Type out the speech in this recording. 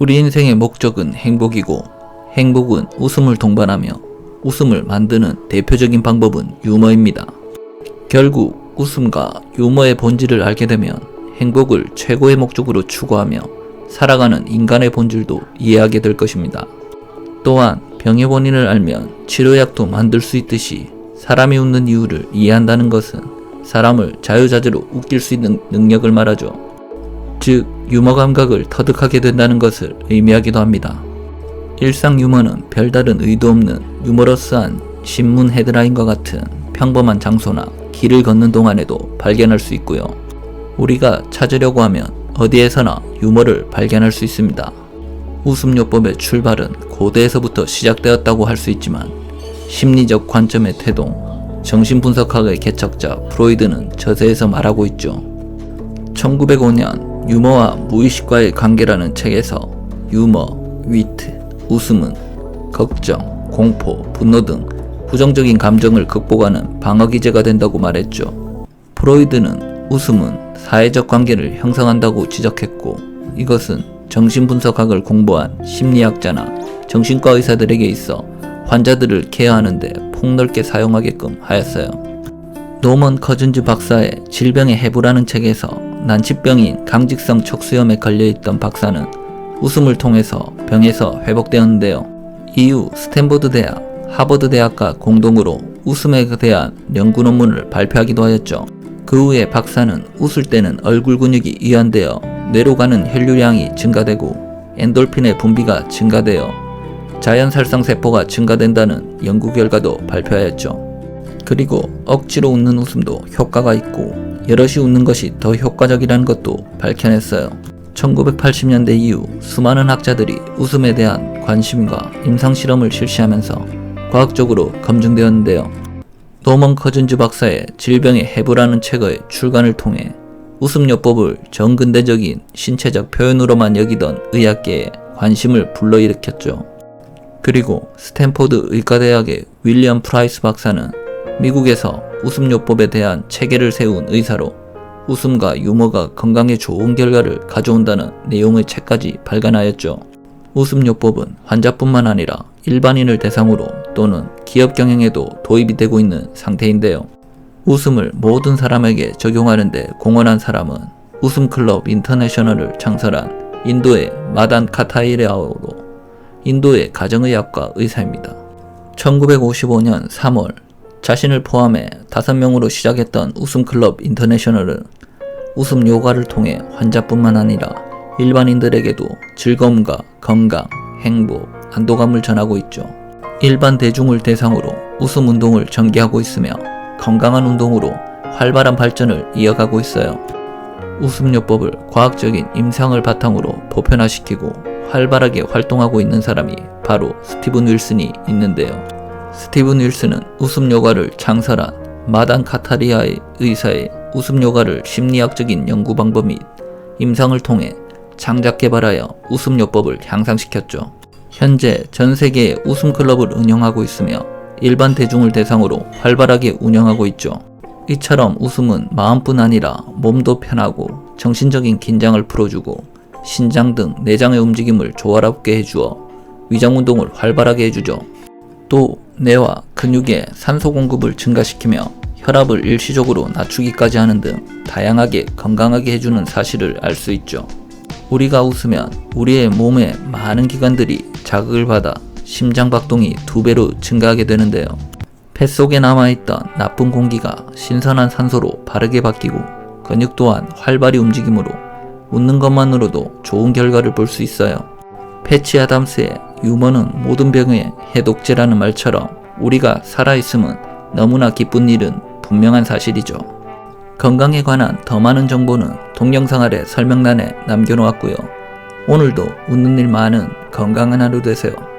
우리 인생의 목적은 행복이고 행복은 웃음을 동반하며 웃음을 만드는 대표적인 방법은 유머입니다. 결국 웃음과 유머의 본질을 알게 되면 행복을 최고의 목적으로 추구하며 살아가는 인간의 본질도 이해하게 될 것입니다. 또한 병의 원인을 알면 치료약도 만들 수 있듯이 사람이 웃는 이유를 이해한다는 것은 사람을 자유자재로 웃길 수 있는 능력을 말하죠. 즉, 유머 감각을 터득하게 된다는 것을 의미하기도 합니다. 일상 유머는 별다른 의도 없는 유머러스한 신문 헤드라인과 같은 평범한 장소나 길을 걷는 동안에도 발견할 수 있고요. 우리가 찾으려고 하면 어디에서나 유머를 발견할 수 있습니다. 웃음요법의 출발은 고대에서부터 시작되었다고 할 수 있지만 심리적 관점의 태동, 정신분석학의 개척자 프로이드는 저서에서 말하고 있죠. 1905년 유머와 무의식과의 관계라는 책에서 유머, 위트, 웃음은 걱정, 공포, 분노 등 부정적인 감정을 극복하는 방어기제가 된다고 말했죠. 프로이드는 웃음은 사회적 관계를 형성한다고 지적했고 이것은 정신분석학을 공부한 심리학자나 정신과 의사들에게 있어 환자들을 케어하는데 폭넓게 사용하게끔 하였어요. 노먼 커즌즈 박사의 질병의 해부라는 책에서 난치병인 강직성 척수염에 걸려있던 박사는 웃음을 통해서 병에서 회복되었는데요. 이후 스탠버드 대학, 하버드 대학과 공동으로 웃음에 대한 연구 논문을 발표하기도 하였죠. 그 후에 박사는 웃을 때는 얼굴 근육이 이완되어 뇌로 가는 혈류량이 증가되고 엔돌핀의 분비가 증가되어 자연살상 세포가 증가된다는 연구 결과도 발표하였죠. 그리고 억지로 웃는 웃음도 효과가 있고 여럿이 웃는 것이 더 효과적이라는 것도 밝혀냈어요. 1980년대 이후 수많은 학자들이 웃음에 대한 관심과 임상실험을 실시하면서 과학적으로 검증되었는데요. 노먼 커즌즈 박사의 질병의 해부라는 책의 출간을 통해 웃음요법을 정근대적인 신체적 표현으로만 여기던 의학계에 관심을 불러일으켰죠. 그리고 스탠포드 의과대학의 윌리엄 프라이스 박사는 미국에서 웃음요법에 대한 체계를 세운 의사로 웃음과 유머가 건강에 좋은 결과를 가져온다는 내용의 책까지 발간하였죠. 웃음요법은 환자뿐만 아니라 일반인을 대상으로 또는 기업 경영에도 도입이 되고 있는 상태인데요. 웃음을 모든 사람에게 적용하는데 공헌한 사람은 웃음클럽 인터내셔널을 창설한 인도의 마단 카타이레아오로 인도의 가정의학과 의사입니다. 1955년 3월 자신을 포함해 5명으로 시작했던 웃음클럽 인터내셔널은 웃음 요가를 통해 환자뿐만 아니라 일반인들에게도 즐거움과 건강, 행복, 안도감을 전하고 있죠. 일반 대중을 대상으로 웃음 운동을 전개하고 있으며 건강한 운동으로 활발한 발전을 이어가고 있어요. 웃음요법을 과학적인 임상을 바탕으로 보편화시키고 활발하게 활동하고 있는 사람이 바로 스티븐 윌슨이 있는데요. 스티븐 윌슨은 웃음 요가를 창설한 마단 카타리아의 의사의 웃음 요가를 심리학적인 연구 방법 및 임상을 통해 창작 개발하여 웃음 요법을 향상시켰죠. 현재 전 세계에 웃음 클럽을 운영하고 있으며 일반 대중을 대상으로 활발하게 운영하고 있죠. 이처럼 웃음은 마음뿐 아니라 몸도 편하고 정신적인 긴장을 풀어주고 신장 등 내장의 움직임을 조화롭게 해주어 위장 운동을 활발하게 해주죠. 또 뇌와 근육의 산소 공급을 증가시키며 혈압을 일시적으로 낮추기까지 하는 등 다양하게 건강하게 해주는 사실을 알 수 있죠. 우리가 웃으면 우리의 몸의 많은 기관들이 자극을 받아 심장 박동이 두 배로 증가하게 되는데요. 폐 속에 남아있던 나쁜 공기가 신선한 산소로 바르게 바뀌고 근육 또한 활발히 움직임으로 웃는 것만으로도 좋은 결과를 볼 수 있어요. 패치 아담스의 유머는 모든 병의 해독제라는 말처럼 우리가 살아있음은 너무나 기쁜 일은 분명한 사실이죠. 건강에 관한 더 많은 정보는 동영상 아래 설명란에 남겨놓았고요. 오늘도 웃는 일 많은 건강한 하루 되세요.